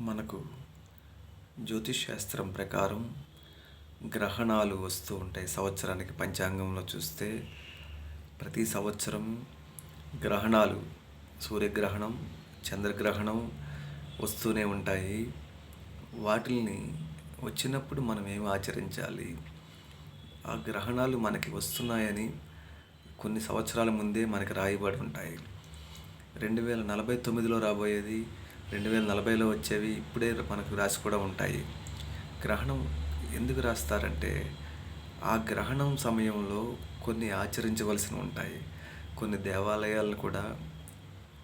మనకు జ్యోతిష్ శాస్త్రం ప్రకారం గ్రహణాలు వస్తూ ఉంటాయి. సంవత్సరానికి పంచాంగంలో చూస్తే ప్రతి సంవత్సరం గ్రహణాలు సూర్యగ్రహణం చంద్రగ్రహణం వస్తూనే ఉంటాయి. వాటిల్ని వచ్చినప్పుడు మనం ఏం ఆచరించాలి? ఆ గ్రహణాలు మనకి వస్తున్నాయని కొన్ని సంవత్సరాల ముందే మనకి రాయబడి ఉంటాయి. రెండు వేల నలభై తొమ్మిదిలో రాబోయేది రెండు వేల నలభైలో వచ్చేవి ఇప్పుడే మనకు రాసి కూడా ఉంటాయి. గ్రహణం ఎందుకు రాస్తారంటే ఆ గ్రహణం సమయంలో కొన్ని ఆచరించవలసి ఉంటాయి. కొన్ని దేవాలయాలను కూడా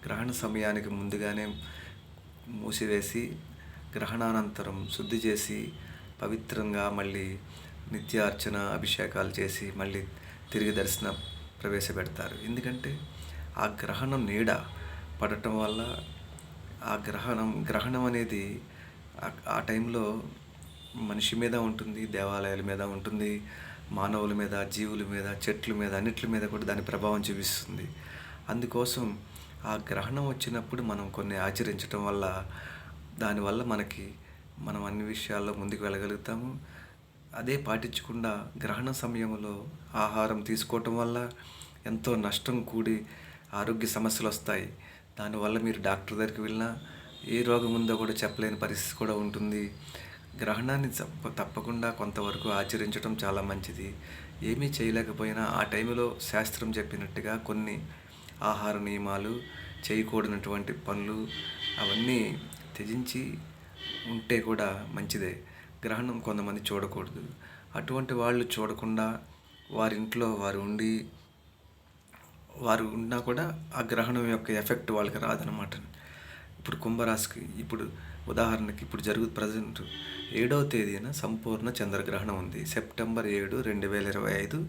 గ్రహణ సమయానికి ముందుగానే మూసివేసి గ్రహణానంతరం శుద్ధి చేసి పవిత్రంగా మళ్ళీ నిత్యార్చన అభిషేకాలు చేసి మళ్ళీ తిరిగి దర్శనం ప్రవేశపెడతారు. ఎందుకంటే ఆ గ్రహణం నీడ పడటం వల్ల ఆ గ్రహణం గ్రహణం అనేది ఆ- టైంలో మనిషి మీద ఉంటుంది దేవాలయాల మీద ఉంటుంది మానవుల మీద జీవుల మీద చెట్ల మీద అన్నిట్ల మీద కూడా దాని ప్రభావం చూపిస్తుంది. అందుకోసం ఆ గ్రహణం వచ్చినప్పుడు మనం కొన్ని ఆచరించటం వల్ల దానివల్ల మనకి మనం అన్ని విషయాల్లో ముందుకు వెళ్ళగలుగుతాము. అదే పాటించకుండా గ్రహణ సమయంలో ఆహారం తీసుకోవటం వల్ల ఎంతో నష్టం కూడి ఆరోగ్య సమస్యలు వస్తాయి. దానివల్ల మీరు డాక్టర్ దగ్గరికి వెళ్ళినా ఏ రోగం ఉందో కూడా చెప్పలేని పరిస్థితి కూడా ఉంటుంది. గ్రహణాన్ని తప్ప తప్పకుండా కొంతవరకు ఆచరించడం చాలా మంచిది. ఏమీ చేయలేకపోయినా ఆ టైంలో శాస్త్రం చెప్పినట్టుగా కొన్ని ఆహార నియమాలు చేయకూడనటువంటి పనులు అవన్నీ త్యజించి ఉంటే కూడా మంచిదే. గ్రహణం కొంతమంది చూడకూడదు. అటువంటి వాళ్ళు చూడకుండా వారింట్లో వారు ఉండి వారు ఉన్నా కూడా ఆ గ్రహణం యొక్క ఎఫెక్ట్ వాళ్ళకి రాదనమాట ఇప్పుడు కుంభరాశికి ఇప్పుడు ఉదాహరణకి ఇప్పుడు జరుగు ప్రజెంట్ ఏడవ తేదీన సంపూర్ణ చంద్రగ్రహణం ఉంది. సెప్టెంబర్ ఏడు రెండు వేల ఇరవై ఐదు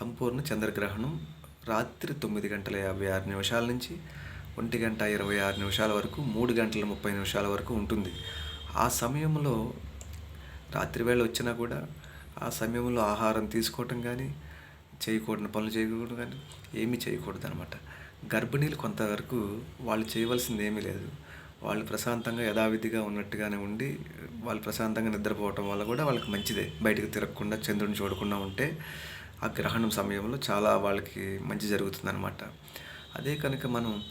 సంపూర్ణ చంద్రగ్రహణం రాత్రి తొమ్మిది గంటల యాభై ఆరు నిమిషాల నుంచి ఒంటి గంట ఇరవై ఆరు నిమిషాల వరకు మూడు గంటల ముప్పై నిమిషాల వరకు ఉంటుంది. ఆ సమయంలో రాత్రి వేళ వచ్చినా కూడా ఆ సమయంలో ఆహారం తీసుకోవటం కానీ చేయకూడని పనులు చేయకూడదు కానీ ఏమీ చేయకూడదు అనమాట గర్భిణీలు కొంతవరకు వాళ్ళు చేయవలసింది ఏమీ లేదు. వాళ్ళు ప్రశాంతంగా యథావిధిగా ఉన్నట్టుగానే ఉండి వాళ్ళు ప్రశాంతంగా నిద్రపోవటం వల్ల కూడా వాళ్ళకి మంచిదే. బయటకు తిరగకుండా చంద్రుని చూడకుండా ఉంటే ఆ గ్రహణం సమయంలో చాలా వాళ్ళకి మంచి జరుగుతుందన్నమాట. అదే కనుక మనం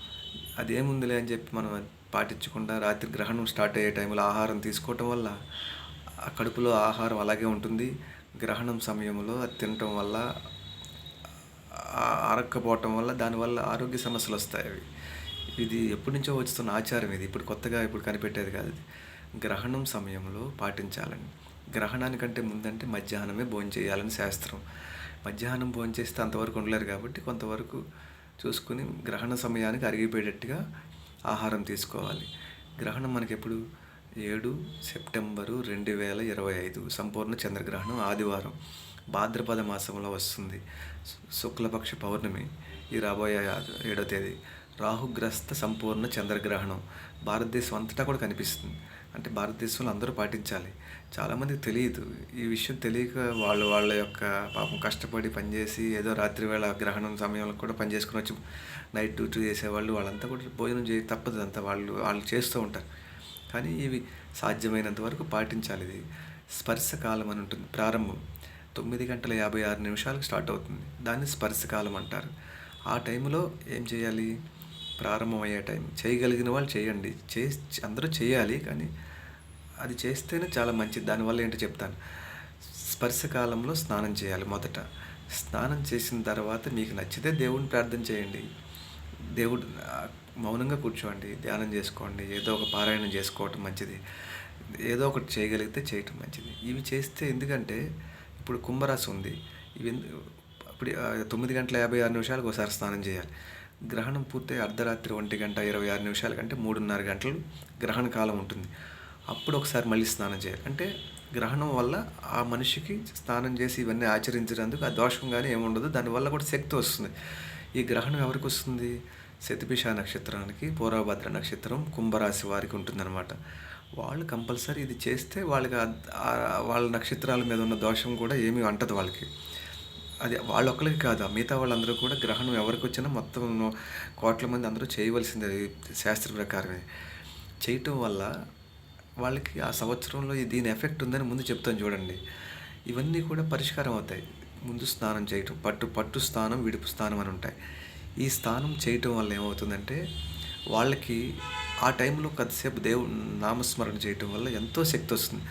అదేముందిలే అని చెప్పి మనం పాటించకుండా రాత్రి గ్రహణం స్టార్ట్ అయ్యే టైంలో ఆహారం తీసుకోవటం వల్ల ఆ కడుపులో ఆహారం అలాగే ఉంటుంది. గ్రహణం సమయంలో అది తినటం వల్ల అరక్కపోవటం వల్ల దానివల్ల ఆరోగ్య సమస్యలు వస్తాయి అవి. ఇది ఎప్పటి నుంచో వస్తున్న ఆచారం ఇది. ఇప్పుడు కొత్తగా ఇప్పుడు కనిపెట్టేది కాదు గ్రహణం సమయంలో పాటించాలని. గ్రహణానికంటే ముందంటే మధ్యాహ్నమే భోజనం చేయాలని శాస్త్రం. మధ్యాహ్నం భోజనం చేస్తే అంతవరకు ఉండలేరు కాబట్టి కొంతవరకు చూసుకుని గ్రహణ సమయానికి అరిగిపోయేటట్టుగా ఆహారం తీసుకోవాలి. గ్రహణం మనకి ఎప్పుడు ఏడు సెప్టెంబరు రెండు వేల ఇరవై ఐదు. సంపూర్ణ చంద్రగ్రహణం ఆదివారం. భాద్రపద మాసంలో వస్తుంది. శుక్లపక్ష పౌర్ణమి ఈ రాబోయే ఏడో తేదీ. రాహుగ్రస్త సంపూర్ణ చంద్రగ్రహణం. భారతదేశం అంతటా కూడా కనిపిస్తుంది. అంటే భారతదేశంలో అందరూ పాటించాలి. చాలామందికి తెలియదు. ఈ విషయం తెలియక వాళ్ళు వాళ్ళ యొక్క పాపం కష్టపడి పనిచేసి ఏదో రాత్రి వేళ గ్రహణం సమయంలో కూడా పనిచేసుకుని వచ్చి నైట్ డ్యూటీ చేసేవాళ్ళు వాళ్ళంతా కూడా భోజనం చేయ తప్పదు. అంతా వాళ్ళు వాళ్ళు చేస్తూ ఉంటారు. కానీ ఇవి సాధ్యమైనంత వరకు పాటించాలి. ఇది స్పర్శ కాలం అని ఉంటుంది. ప్రారంభం. తొమ్మిది గంటల యాభై ఆరు నిమిషాలకు స్టార్ట్ అవుతుంది. దాన్ని స్పర్శకాలం అంటారు. ఆ టైంలో ఏం చేయాలి? ప్రారంభం అయ్యే టైం. చేయగలిగిన వాళ్ళు చేయండి. చే అందరూ చేయాలి కానీ అది చేస్తేనే చాలా మంచిది. దానివల్ల ఏంటో చెప్తాను. స్పర్శకాలంలో స్నానం చేయాలి మొదట. స్నానం చేసిన తర్వాత మీకు నచ్చితే దేవుడిని ప్రార్థన చేయండి. దేవుడు మౌనంగా కూర్చోండి. ధ్యానం చేసుకోండి. ఏదో ఒక పారాయణం చేసుకోవటం మంచిది. ఏదో ఒకటి చేయగలిగితే చేయటం మంచిది. ఇవి చేస్తే ఎందుకంటే ఇప్పుడు కుంభరాశి ఉంది. ఇవి ఎందు- ఇప్పుడు తొమ్మిది గంటల యాభై ఆరు నిమిషాలకు ఒకసారి స్నానం చేయాలి. గ్రహణం పూర్తయి అర్ధరాత్రి ఒంటి గంట ఇరవై ఆరు నిమిషాల కంటే మూడున్నర గంటలు గ్రహణ కాలం ఉంటుంది. అప్పుడు ఒకసారి మళ్ళీ స్నానం చేయాలి. అంటే గ్రహణం వల్ల ఆ మనిషికి స్నానం చేసి ఇవన్నీ ఆచరించినందుకు ఆ దోషం కానీ ఏముండదు. దానివల్ల కూడా శక్తి వస్తుంది. ఈ గ్రహణం ఎవరికి వస్తుంది? శతిపిష నక్షత్రానికి పూర్వభద్ర నక్షత్రం కుంభరాశి వారికి ఉంటుందన్నమాట. వాళ్ళు కంపల్సరీ ఇది చేస్తే వాళ్ళకి వాళ్ళ నక్షత్రాల మీద ఉన్న దోషం కూడా ఏమీ అంటదు వాళ్ళకి. అది వాళ్ళొక్కరికి కాదు మిగతా వాళ్ళందరూ కూడా గ్రహణం ఎవరికి వచ్చినా మొత్తం కోట్ల మంది అందరూ చేయవలసిందే శాస్త్ర ప్రకారమే. చేయటం వల్ల వాళ్ళకి ఆ సంవత్సరంలో దీని ఎఫెక్ట్ ఉందని ముందు చెప్తాను చూడండి. ఇవన్నీ కూడా పరిష్కారం అవుతాయి. ముందు స్నానం చేయటం పట్టు పట్టు స్నానం విడుపు స్నానం అని ఉంటాయి. ఈ స్నానం చేయటం వల్ల ఏమవుతుందంటే వాళ్ళకి ఆ టైంలో కొద్దిసేపు దేవుడు నామస్మరణ చేయటం వల్ల ఎంతో శక్తి వస్తుంది.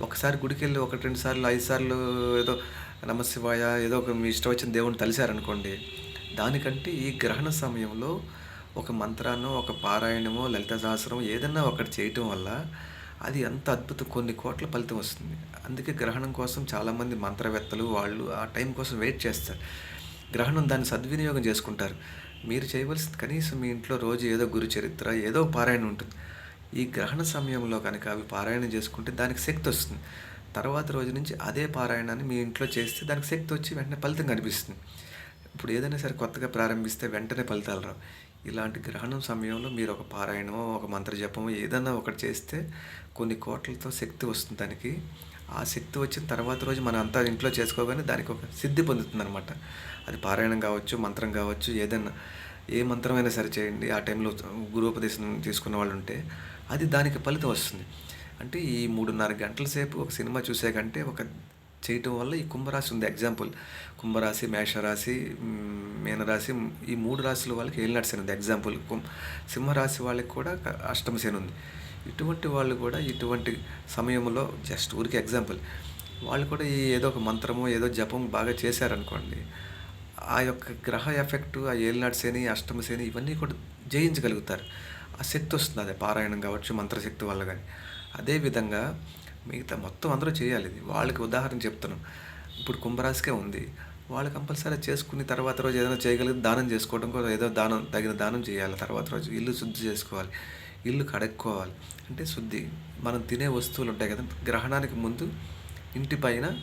ఒకసారి గుడికి వెళ్ళి ఒకటి రెండు సార్లు ఐదు సార్లు ఏదో నమశివాయ ఏదో ఒక మీ ఇష్టం వచ్చిన దేవుడిని తలిశారనుకోండి దానికంటే ఈ గ్రహణ సమయంలో ఒక మంత్రాన్నో ఒక పారాయణమో లలిత సహస్రం ఏదన్నా ఒకటి చేయటం వల్ల అది ఎంత అద్భుతం కొన్ని కోట్ల ఫలితం వస్తుంది. అందుకే గ్రహణం కోసం చాలామంది మంత్రవేత్తలు వాళ్ళు ఆ టైం కోసం వెయిట్ చేస్తారు. గ్రహణం దాన్ని సద్వినియోగం చేసుకుంటారు. మీరు చేయవలసింది కనీసం మీ ఇంట్లో రోజు ఏదో గురు చరిత్ర ఏదో పారాయణ ఉంటుంది. ఈ గ్రహణ సమయంలో కనుక అవి పారాయణం చేసుకుంటే దానికి శక్తి వస్తుంది. తర్వాత రోజు నుంచి అదే పారాయణాన్ని మీ ఇంట్లో చేస్తే దానికి శక్తి వచ్చి వెంటనే ఫలితం కనిపిస్తుంది. ఇప్పుడు ఏదైనా సరే కొత్తగా ప్రారంభిస్తే వెంటనే ఫలితాలు రావు. ఇలాంటి గ్రహణం సమయంలో మీరు ఒక పారాయణమో ఒక మంత్ర జపమో ఏదైనా ఒకటి చేస్తే కొన్ని కోట్లతో శక్తి వస్తుంది దానికి. ఆ శక్తి వచ్చిన తర్వాత రోజు మనం అంతా ఇంట్లో చేసుకోగానే దానికి ఒక సిద్ధి పొందుతుంది అనమాట అది పారాయణం కావచ్చు మంత్రం కావచ్చు ఏదైనా ఏ మంత్రమైనా సరే చేయండి. ఆ టైంలో గురుపదేశం తీసుకున్న వాళ్ళు ఉంటే అది దానికి ఫలితం వస్తుంది. అంటే ఈ మూడున్నర గంటల సేపు ఒక సినిమా చూసే కంటే ఒక చేయటం వల్ల ఈ కుంభరాశి ఉంది. ఎగ్జాంపుల్ కుంభరాశి మేషరాశి మీనరాశి ఈ మూడు రాశుల వాళ్ళకి ఏలినాటి శని ఉంది. ఎగ్జాంపుల్ కుం సింహరాశి వాళ్ళకి కూడా క- అష్టమ శని ఉంది. ఇటువంటి వాళ్ళు కూడా ఇటువంటి సమయంలో జస్ట్ ఊరికి ఎగ్జాంపుల్ వాళ్ళు కూడా ఈ ఏదో ఒక మంత్రమో ఏదో జపం బాగా చేశారనుకోండి ఆ యొక్క గ్రహ ఎఫెక్ట్ ఆ ఏలినాటి శని అష్టమ శని ఇవన్నీ కూడా జయించగలుగుతారు. ఆ శక్తి వస్తుంది. అదే పారాయణం కావచ్చు మంత్రశక్తి వల్ల కానీ అదేవిధంగా మిగతా మొత్తం అందరూ చేయాలి ఇది. వాళ్ళకి ఉదాహరణ చెప్తున్నాం. ఇప్పుడు కుంభరాశికే ఉంది. వాళ్ళు కంపల్సరీ చేసుకుని తర్వాత రోజు ఏదైనా చేయగలిగితే దానం చేసుకోవడం కూడా ఏదో దానం తగిన దానం చేయాలి. తర్వాత రోజు ఇల్లు శుద్ధి చేసుకోవాలి. ఇల్లు కడుక్కోవాలి. అంటే శుద్ధి. మనం తినే వస్తువులు ఉంటాయి కదా గ్రహణానికి ముందు ఇంటి పైన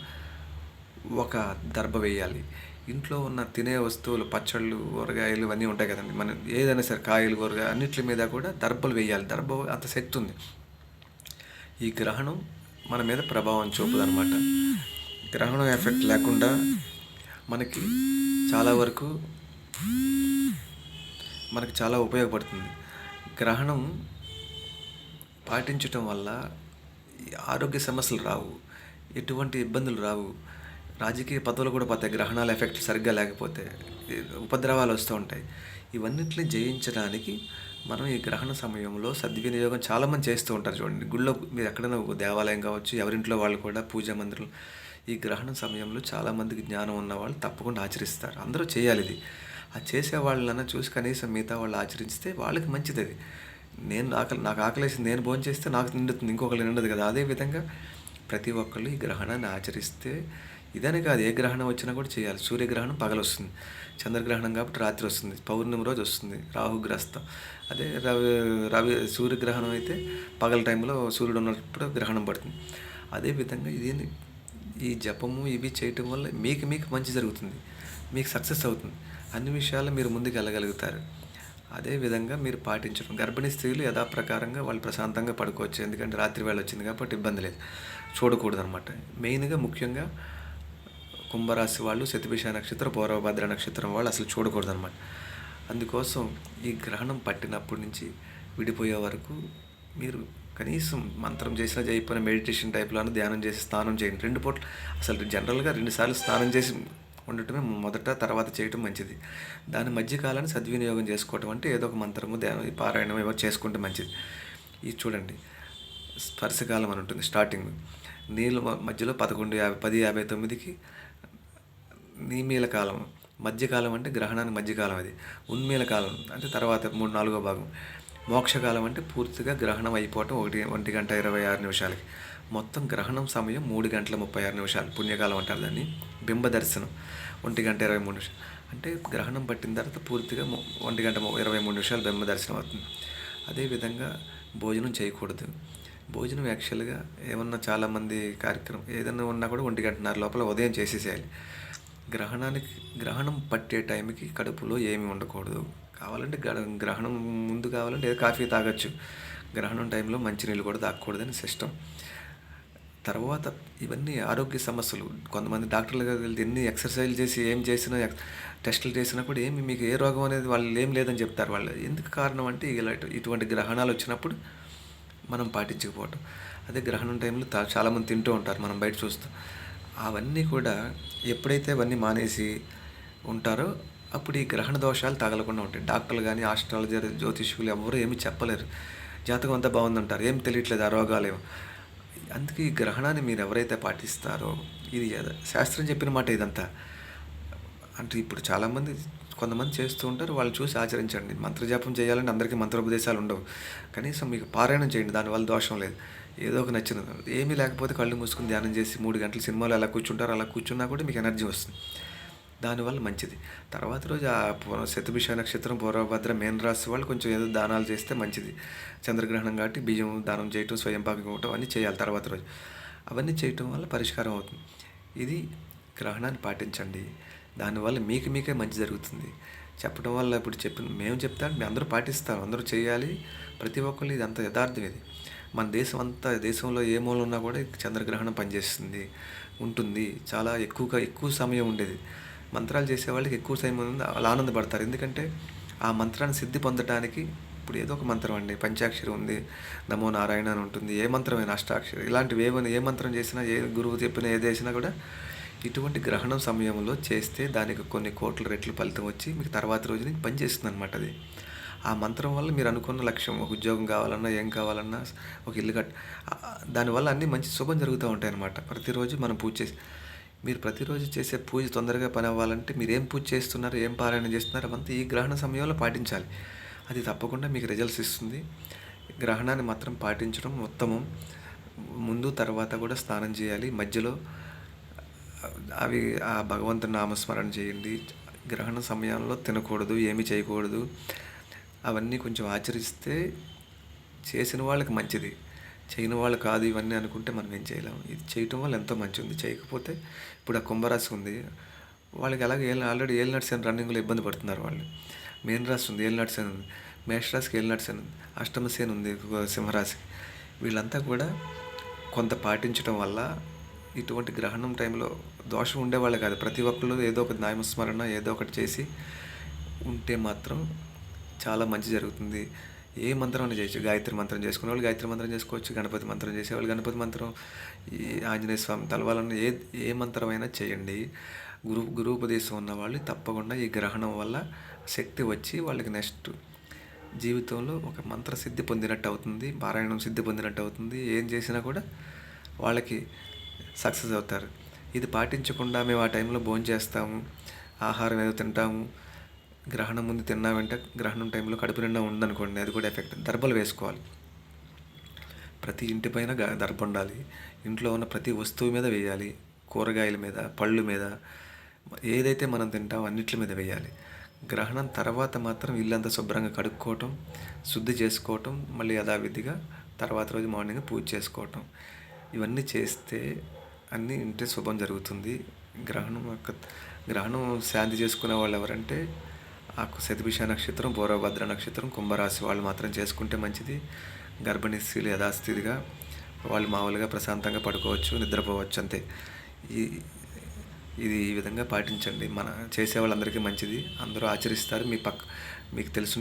ఒక దర్భ వేయాలి. ఇంట్లో ఉన్న తినే వస్తువులు పచ్చళ్ళు ఊరగాయలు ఇవన్నీ ఉంటాయి కదండి. మనం ఏదైనా సరే కాయలు ఊరగాయ అన్నిటి మీద కూడా దర్భలు వేయాలి. దర్భ అంత శక్తి ఉంది. ఈ గ్రహణం మన మీద ప్రభావం చూపదనమాట గ్రహణం ఎఫెక్ట్ లేకుండా మనకి చాలా వరకు మనకి చాలా ఉపయోగపడుతుంది. గ్రహణం పాటించటం వల్ల ఆరోగ్య సమస్యలు రావు ఎటువంటి ఇబ్బందులు రావు. రాజకీయ పదవులు కూడా పోతాయి గ్రహణాల ఎఫెక్ట్ సరిగ్గా లేకపోతే ఉపద్రవాలు వస్తూ ఉంటాయి. ఇవన్నిటిని జయించడానికి మనం ఈ గ్రహణ సమయంలో సద్వినియోగం చాలామంది చేస్తూ ఉంటారు చూడండి. గుళ్ళో మీరు ఎక్కడైనా ఒక దేవాలయం కావచ్చు ఎవరింట్లో వాళ్ళు కూడా పూజా మందిరం ఈ గ్రహణ సమయంలో చాలామందికి జ్ఞానం ఉన్న వాళ్ళు తప్పకుండా ఆచరిస్తారు. అందరూ చేయాలి ఇది. ఆ చేసే వాళ్ళన్నా చూసి కనీసం మిగతా వాళ్ళు ఆచరిస్తే వాళ్ళకి మంచిది అది. నేను ఆకలి నాకు ఆకలేసి నేను భోజనం చేస్తే నాకు నిండుతుంది ఇంకొకరు నిండదు కదా. అదేవిధంగా ప్రతి ఒక్కళ్ళు ఈ గ్రహణాన్ని ఆచరిస్తే ఇదనే కాదు ఏ గ్రహణం వచ్చినా కూడా చేయాలి. సూర్యగ్రహణం పగలు వస్తుంది చంద్రగ్రహణం కాబట్టి రాత్రి వస్తుంది. పౌర్ణమి రోజు వస్తుంది. రాహుగ్రస్తం. అదే రవి రవి సూర్యగ్రహణం అయితే పగల టైంలో సూర్యుడు ఉన్నప్పుడు గ్రహణం పడుతుంది. అదేవిధంగా ఇది ఈ జపము ఇవి చేయటం వల్ల మీకు మీకు మంచి జరుగుతుంది. మీకు సక్సెస్ అవుతుంది. అన్ని విషయాల్లో మీరు ముందుకు వెళ్ళగలుగుతారు అదే విధంగా మీరు పాటించడం. గర్భిణీ స్త్రీలు యథాప్రకారంగా వాళ్ళు ప్రశాంతంగా పడుకోవచ్చు. ఎందుకంటే రాత్రి వేళ వచ్చింది కాబట్టి ఇబ్బంది లేదు. చూడకూడదు అనమాట మెయిన్గా ముఖ్యంగా కుంభరాశి వాళ్ళు శతభిష నక్షత్రం పూర్వభద్ర నక్షత్రం వాళ్ళు అసలు చూడకూడదు అనమాట అందుకోసం ఈ గ్రహణం పట్టినప్పటి నుంచి విడిపోయే వరకు మీరు కనీసం మంత్రం చేసినా చేయకపోయినా మెడిటేషన్ టైప్లోనే ధ్యానం చేసి స్నానం చేయండి. రెండు పూట్ల అసలు జనరల్గా రెండుసార్లు స్నానం చేసి ఉండటమే మొదట తర్వాత చేయటం మంచిది. దాని మధ్య కాలాన్ని సద్వినియోగం చేసుకోవటం అంటే ఏదో ఒక మంత్రము ధ్యానం ఈ పారాయణం ఏవో చేసుకుంటే మంచిది. ఇది చూడండి. స్పర్శకాలం అని ఉంటుంది స్టార్టింగ్. నీళ్ళు మధ్యలో పదకొండు యాభై పది యాభై తొమ్మిదికి నీమీల కాలం మధ్యకాలం అంటే గ్రహణానికి మధ్యకాలం అది ఉన్మీల కాలం అంటే తర్వాత మూడు నాలుగో భాగం. మోక్షకాలం అంటే పూర్తిగా గ్రహణం అయిపోవటం ఒకటి ఒంటి గంట ఇరవై ఆరు నిమిషాలకి. మొత్తం గ్రహణం సమయం మూడు గంటల ముప్పై ఆరు నిమిషాలు. పుణ్యకాలం అంటారు దాన్ని. బింబ దర్శనం ఒంటి గంట ఇరవై మూడు నిమిషాలు. అంటే గ్రహణం పట్టిన తర్వాత పూర్తిగా ఒంటి గంట ఇరవై మూడు నిమిషాలు బింబ దర్శనం అవుతుంది. అదేవిధంగా భోజనం చేయకూడదు. భోజనం యాక్చువల్గా ఏమన్నా చాలామంది కార్యక్రమం ఏదైనా ఉన్నా కూడా ఒంటి గంటన్నర లోపల ఉదయం చేసేసేయాలి. గ్రహణానికి గ్రహణం పట్టే టైంకి కడుపులో ఏమీ ఉండకూడదు. కావాలంటే గ్రహణం ముందు కావాలంటే ఏదో కాఫీ తాగొచ్చు. గ్రహణం టైంలో మంచినీళ్ళు కూడా తాగకూడదని సిస్టమ్ తర్వాత ఇవన్నీ ఆరోగ్య సమస్యలు. కొంతమంది డాక్టర్ల దగ్గరికి వెళ్తే ఎన్ని ఎక్సర్సైజ్ చేసి ఏం చేసినా టెస్టులు చేసినా కూడా ఏమి మీకు ఏ రోగం అనేది వాళ్ళు ఏం లేదని చెప్తారు వాళ్ళు. ఎందుకు కారణం అంటే ఇలా ఇటువంటి గ్రహణాలు వచ్చినప్పుడు మనం పాటించకపోవటం. అదే గ్రహణం టైంలో చాలామంది తింటూ ఉంటారు. మనం బయట చూస్తాం. అవన్నీ కూడా ఎప్పుడైతే అవన్నీ మానేసి ఉంటారో అప్పుడు ఈ గ్రహణ దోషాలు తగలకుండా ఉంటాయి. డాక్టర్లు కానీ ఆస్ట్రాలజర్ జ్యోతిష్యులు ఎవరు ఏమీ చెప్పలేరు. జాతకం అంతా బాగుందంటారు. ఏం తెలియట్లేదు ఆ రోగాలు అందుకే ఈ గ్రహణాన్ని మీరు ఎవరైతే పాటిస్తారో ఇది శాస్త్రం చెప్పిన మాట ఇదంతా. అంటే ఇప్పుడు చాలామంది కొంతమంది చేస్తూ ఉంటారు వాళ్ళు చూసి ఆచరించండి. మంత్రజాపం చేయాలంటే అందరికీ మంత్రోపదేశాలు ఉండవు. కనీసం మీకు పారాయణం చేయండి దానివల్ల దోషం లేదు. ఏదో ఒక నచ్చిన ఏమీ లేకపోతే కళ్ళు మూసుకుని ధ్యానం చేసి మూడు గంటలు సినిమాలు అలా కూర్చుంటారు అలా కూర్చున్నా కూడా మీకు ఎనర్జీ వస్తుంది. దానివల్ల మంచిది. తర్వాత రోజు ఆ పూర్వ శతభిష నక్షత్రం పూర్వభద్ర మేన్ రాశి వాళ్ళు కొంచెం ఏదో దానాలు చేస్తే మంచిది. చంద్రగ్రహణం కాబట్టి బియ్యం దానం చేయటం స్వయం పాకం ఇవ్వటం అన్నీ చేయాలి తర్వాత రోజు. అవన్నీ చేయటం వల్ల పరిష్కారం అవుతుంది. ఇది గ్రహణాన్ని పాటించండి. దానివల్ల మీకు మీకే మంచి జరుగుతుంది. చెప్పడం వల్ల ఇప్పుడు చెప్పిన మేము చెప్తాం మీ అందరూ పాటిస్తారు అందరూ చేయాలి. ప్రతి ఒక్కళ్ళు ఇది అంత యథార్థం ఇది. మన దేశం అంతా దేశంలో ఏ మూల ఉన్నా కూడా చంద్రగ్రహణం పనిచేస్తుంది ఉంటుంది. చాలా ఎక్కువగా ఎక్కువ సమయం ఉండేది. మంత్రాలు చేసే వాళ్ళకి ఎక్కువ సమయం ఉంది వాళ్ళు ఆనందపడతారు. ఎందుకంటే ఆ మంత్రాన్ని సిద్ధి పొందడానికి ఇప్పుడు ఏదో ఒక మంత్రం అండి. పంచాక్షరి ఉంది నమో నారాయణ అని ఉంటుంది. ఏ మంత్రమైనా అష్టాక్షరి. ఇలాంటివి ఏమైనా ఏ మంత్రం చేసినా ఏ గురువు చెప్పినా ఏది చేసినా కూడా ఇటువంటి గ్రహణం సమయంలో చేస్తే దానికి కొన్ని కోట్ల రెట్లు ఫలితం వచ్చి మీకు తర్వాత రోజు నుంచి పనిచేస్తుంది అనమాట అది. ఆ మంత్రం వల్ల మీరు అనుకున్న లక్ష్యం ఒక ఉద్యోగం కావాలన్నా ఏం కావాలన్నా ఒక ఇల్లు కట్ దానివల్ల అన్నీ మంచి శుభం జరుగుతూ ఉంటాయి అన్నమాట. ప్రతిరోజు మనం పూజ చేసి మీరు ప్రతిరోజు చేసే పూజ తొందరగా పని అవ్వాలంటే మీరు ఏం పూజ చేస్తున్నారు ఏం పారాయణ చేస్తున్నారు అవంతా ఈ గ్రహణ సమయంలో పాటించాలి. అది తప్పకుండా మీకు రిజల్ట్స్ ఇస్తుంది. గ్రహణాన్ని మాత్రం పాటించడం ఉత్తమం. ముందు తర్వాత కూడా స్నానం చేయాలి. మధ్యలో అవి ఆ భగవంతుని నామస్మరణ చేయండి. గ్రహణ సమయంలో తినకూడదు ఏమి చేయకూడదు. అవన్నీ కొంచెం ఆచరిస్తే చేసిన వాళ్ళకి మంచిది. చేయని వాళ్ళు కాదు ఇవన్నీ అనుకుంటే మనం ఏం చేయలేము ఇది చేయటం వల్ల ఎంతో మంచి ఉంది చేయకపోతే ఇప్పుడు ఆ కుంభరాశి ఉంది. వాళ్ళకి అలాగే ఏళ్ళు ఆల్రెడీ ఏళ్ళు నడిచిన రన్నింగ్లో ఇబ్బంది పడుతున్నారు వాళ్ళు. మెయిన్ రాశి ఉంది ఏళ్ళు నడిచిన ఉంది. మేషరాశికి ఏళ్ళు నడిచిన ఉంది. అష్టమసేన ఉంది సింహరాశికి. వీళ్ళంతా కూడా కొంత పాటించడం వల్ల ఇటువంటి గ్రహణం టైంలో దోషం ఉండేవాళ్ళు కాదు. ప్రతి ఒక్కళ్ళు ఏదో ఒక నామస్మరణ ఏదో ఒకటి చేసి ఉంటే మాత్రం చాలా మంచి జరుగుతుంది. ఏ మంత్రం అయినా చేయొచ్చు. గాయత్రి మంత్రం చేసుకునే వాళ్ళు గాయత్రి మంత్రం చేసుకోవచ్చు. గణపతి మంత్రం చేసేవాళ్ళు గణపతి మంత్రం. ఈ ఆంజనేయ స్వామి తలవాలని ఏ ఏ మంత్రమైనా చేయండి. గురు గురుపదేశం ఉన్న వాళ్ళు తప్పకుండా ఈ గ్రహణం వల్ల శక్తి వచ్చి వాళ్ళకి నెక్స్ట్ జీవితంలో ఒక మంత్ర సిద్ధి పొందినట్టు అవుతుంది. పారాయణం సిద్ధి పొందినట్టు అవుతుంది. ఏం చేసినా కూడా వాళ్ళకి సక్సెస్ అవుతారు. ఇది పాటించకుండా మేము ఆ టైంలో భోజనం చేస్తాము ఆహారం ఏదో తింటాము. గ్రహణం ముందు తిన్నామంటే గ్రహణం టైంలో కడుపు నిండా ఉందనుకోండి అది కూడా ఎఫెక్ట్. దర్బలు వేసుకోవాలి. ప్రతి ఇంటిపైన గ- దర్భ ఉండాలి. ఇంట్లో ఉన్న ప్రతి వస్తువు మీద వేయాలి. కూరగాయల మీద పళ్ళు మీద ఏదైతే మనం తింటామో అన్నిటి మీద వేయాలి. గ్రహణం తర్వాత మాత్రం ఇల్లంతా శుభ్రంగా కడుక్కోవటం శుద్ధి చేసుకోవటం మళ్ళీ యథావిధిగా తర్వాత రోజు మార్నింగ్ పూజ చేసుకోవటం. ఇవన్నీ చేస్తే అన్నీ ఇంటి శుభం జరుగుతుంది. గ్రహణం యొక్క గ్రహణం శాంతి చేసుకునే వాళ్ళు ఎవరంటే ఆ శతభిష నక్షత్రం పూర్వభద్ర నక్షత్రం కుంభరాశి వాళ్ళు మాత్రం చేసుకుంటే మంచిది. గర్భిణీ స్త్రీలు యథాస్థితిగా వాళ్ళు మామూలుగా ప్రశాంతంగా పడుకోవచ్చు నిద్రపోవచ్చు అంతే. ఈ ఇది ఈ విధంగా పాటించండి. మన చేసే వాళ్ళందరికీ మంచిది. అందరూ ఆచరిస్తారు. మీ పక్క మీకు తెలుసు